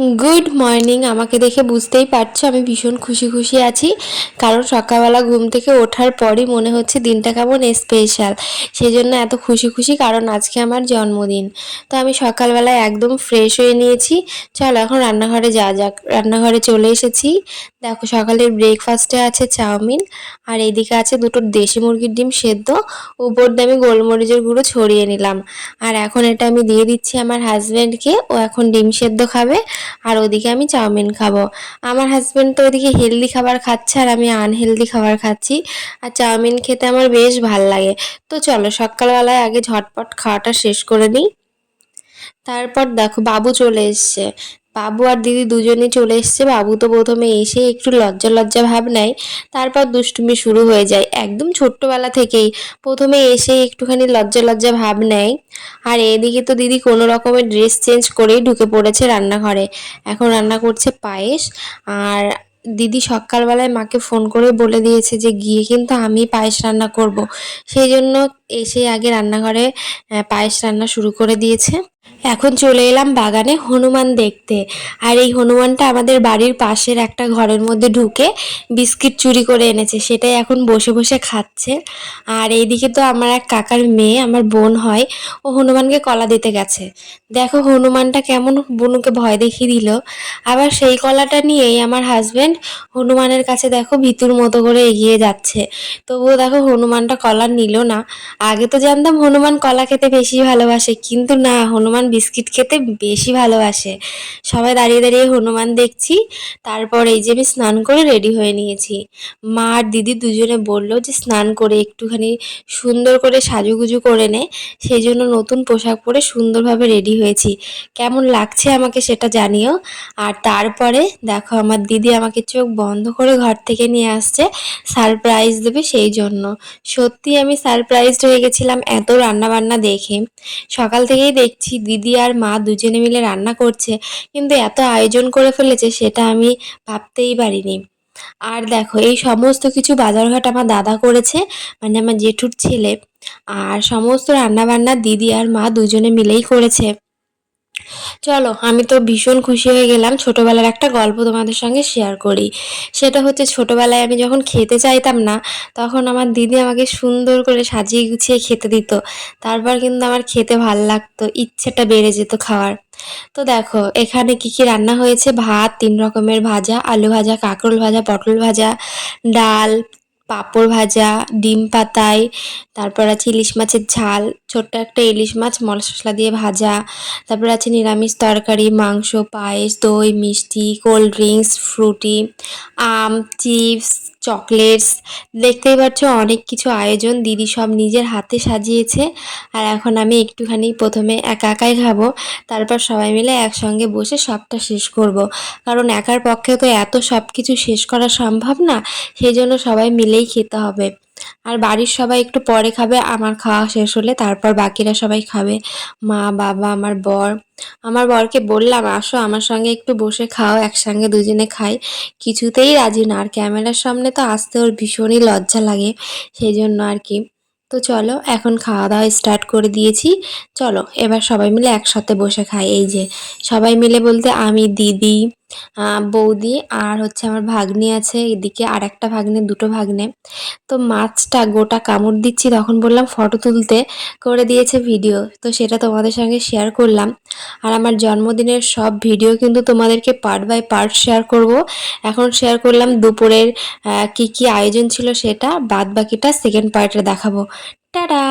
Good morning আমাকে দেখে বুঝতেই পারছ আমি ভীষণ খুশি খুশি আছি। কারণ সকালবেলা ঘুম থেকে ওঠার পরই মনে হচ্ছে দিনটা কেমন স্পেশাল সেই জন্য এত খুশি খুশি কারণ আজকে আমার জন্মদিন। তো আমি সকালবেলায় একদম ফ্রেশ হয়ে নিয়েছি। চলো এখন রান্নাঘরে যা যাক। রান্নাঘরে চলে এসেছি। দেখো সকালের ব্রেকফাস্টে আছে চাউমিন। আর এইদিকে আছে দুটো দেশি মুরগির ডিম সেদ্ধ। উপর দিয়ে আমি গোলমরিচের গুঁড়ো ছড়িয়ে নিলাম। আর এখন এটা আমি দিয়ে দিচ্ছি আমার হাজব্যান্ডকে ও এখন ডিম সেদ্ধ খাবে। আর ওদিকে আমি চাউমিন খাব। আমার হাজব্যান্ড তো ওদিকে হেলদি খাবার খাচ্ছে আর আমি আনহেলদি খাবার খাচ্ছি। আর চাউমিন খেতে আমার বেশ ভালো লাগে। তো চলো, সকালবেলায় আগে ঝটপট খাওয়াটা শেষ করে নিই। তারপর দেখো, বাবু চলে এসছে। বাবু আর দিদি দুজনে চলে এসছে। বাবু তো প্রথমে এসে একটু লজ্জা লজ্জা ভাব নেয়, তারপর দুষ্টুমি শুরু হয়ে যায়। একদম ছোট্টবেলা থেকেই প্রথমে এসে একটুখানি লজ্জা লজ্জা ভাব নেয়। আর এদিকে তো দিদি কোনো রকমের ড্রেস চেঞ্জ করেই ঢুকে পড়েছে রান্নাঘরে। এখন রান্না করছে পায়েস। আর দিদি সকালবেলায় মাকে ফোন করে বলে দিয়েছে যে, গিয়ে কিন্তু আমি পায়েস রান্না করব। সেই জন্য এসে আগে রান্নাঘরে পায়েস রান্না শুরু করে দিয়েছে। এখন চলে এলাম বাগানে হনুমান দেখতে। আর এই হনুমানটা আমাদের বাড়ির পাশের একটা ঘরের মধ্যে ঢুকে বিস্কিট চুরি করে এনেছে, সেটাই এখন বসে বসে খাচ্ছে। আর এইদিকে তো আমার এক কাকার মেয়ে, আমার বোন হয়, ও হনুমানকে কলা দিতে গেছে। দেখো হনুমানটা কেমন বনুকে ভয় দেখিয়ে দিল। আবার সেই কলাটা নিয়েই আমার হাজব্যান্ড হনুমানের কাছে দেখো ভিতুর মতো করে এগিয়ে যাচ্ছে। তবুও দেখো হনুমানটা কলা নিল না। আগে তো জানতাম হনুমান কলা খেতে বেশি ভালোবাসে, কিন্তু না, হনুমান বিস্কিট খেতে বেশি ভালোবাসে। সবাই দাঁড়িয়ে দাঁড়িয়ে হনুমান দেখছি, তারপর এই যে আমি স্নান করে রেডি হয়ে নিয়েছি। মা আর দিদি দুজনে বলল যে স্নান করে একটুখানি সুন্দর করে সাজুগুজু করে নে, সেই জন্য নতুন পোশাক পরে সুন্দরভাবে রেডি হয়েছি। কেমন লাগছে আমাকে সেটা জানিও। আর তারপরে দেখো আমার দিদি আমাকে চোখ বন্ধ করে ঘর থেকে নিয়ে আসছে সারপ্রাইজ দেবে সেই জন্য। সত্যি আমি সারপ্রাইজড হয়ে গেছিলাম এত রান্না বান্না দেখে। সকাল থেকেই দেখছি দিদি আর মা দুজনে মিলে রান্না করছে, কিন্তু এত আয়োজন করে ফেলেছে সেটা আমি ভাবতেই পারিনি। আর দেখো, এই সমস্ত কিছু বাজারঘাট আমার দাদা করেছে মানে আমার জেঠুর ছেলে। আর সমস্ত রান্না বান্না দিদি আর মা দুজনে মিলেই করেছে। চলো, আমি তো ভীষণ খুশি হয়ে গেলাম ছোটবেলার একটা গল্প তোমাদের সঙ্গে শেয়ার করি। সেটা হচ্ছে ছোটবেলায় আমি যখন খেতে চাইতাম না, তখন আমার দিদি আমাকে সুন্দর করে সাজিয়ে গুছিয়ে খেতে দিত। তারপর কিন্তু আমার খেতে ভালো লাগতো, ইচ্ছেটা বেড়ে যেত খাওয়ার। তো দেখো, এখানে কি কি রান্না হয়েছে? ভাত, তিন রকমের ভাজা, আলু ভাজা, কাঁকরোল ভাজা, পটল ভাজা, ডাল পাঁপড় ভাজা, ডিম পাতায়, তারপর আছে ইলিশ মাছের ঝাল, ছোট্ট একটা ইলিশ মাছ মশলা দিয়ে ভাজা, তারপর আছে নিরামিষ তরকারি, মাংস, পায়েস, দই, মিষ্টি, কোল্ড ড্রিঙ্কস, ফ্রুটি, আম, চিপস চকলেটস, দেখতেই পাচ্ছ অনেক কিছু আয়োজন, দিদি সব নিজের হাতে সাজিয়েছে আর এখন আমি একটুখানি প্রথমে একা একাই খাব, তারপর সবাই মিলে একসঙ্গে বসে সবটা শেষ করব। কারণ একার পক্ষে তো এত সব কিছু শেষ করা সম্ভব না, সেই জন্য সবাই মিলেই খেতে হবে আর বাড়ির সবাই একটু পরে খাবে, আমার খাওয়া শেষ হলে তারপর বাকিরা সবাই খাবে। মা, বাবা, আমার বর। আমার বরকে বললাম, আসো আমার সঙ্গে একটু বসে খাও, একসঙ্গে দুজনে খাই। কিছুতেই রাজি না। আর ক্যামেরার সামনে তো আসতে ওর ভীষণই লজ্জা লাগে সেই জন্য আর কি। তো চলো, এখন খাওয়া দাওয়া স্টার্ট করে দিয়েছি। চলো, এবার সবাই মিলে একসাথে বসে খাই। এই যে, সবাই মিলে বলতে আমি, দিদি বৌদি আর হচ্ছে আমার ভাগ্নি আছে, এদিকে আর একটা ভাগ্নে, দুটো ভাগ্নে। তো মাছটা গোটা কামড় দিচ্ছি, তখন বললাম ফটো তুলতে করে দিয়েছে ভিডিও তো সেটা তোমাদের সঙ্গে শেয়ার করলাম। আর আমার জন্মদিনের সব ভিডিও কিন্তু তোমাদেরকে পার্ট বাই পার্ট শেয়ার করব। এখন শেয়ার করলাম দুপুরের কি কি আয়োজন ছিল সেটা বাদ বাকিটা সেকেন্ড পার্টে দেখাবো। টাটা!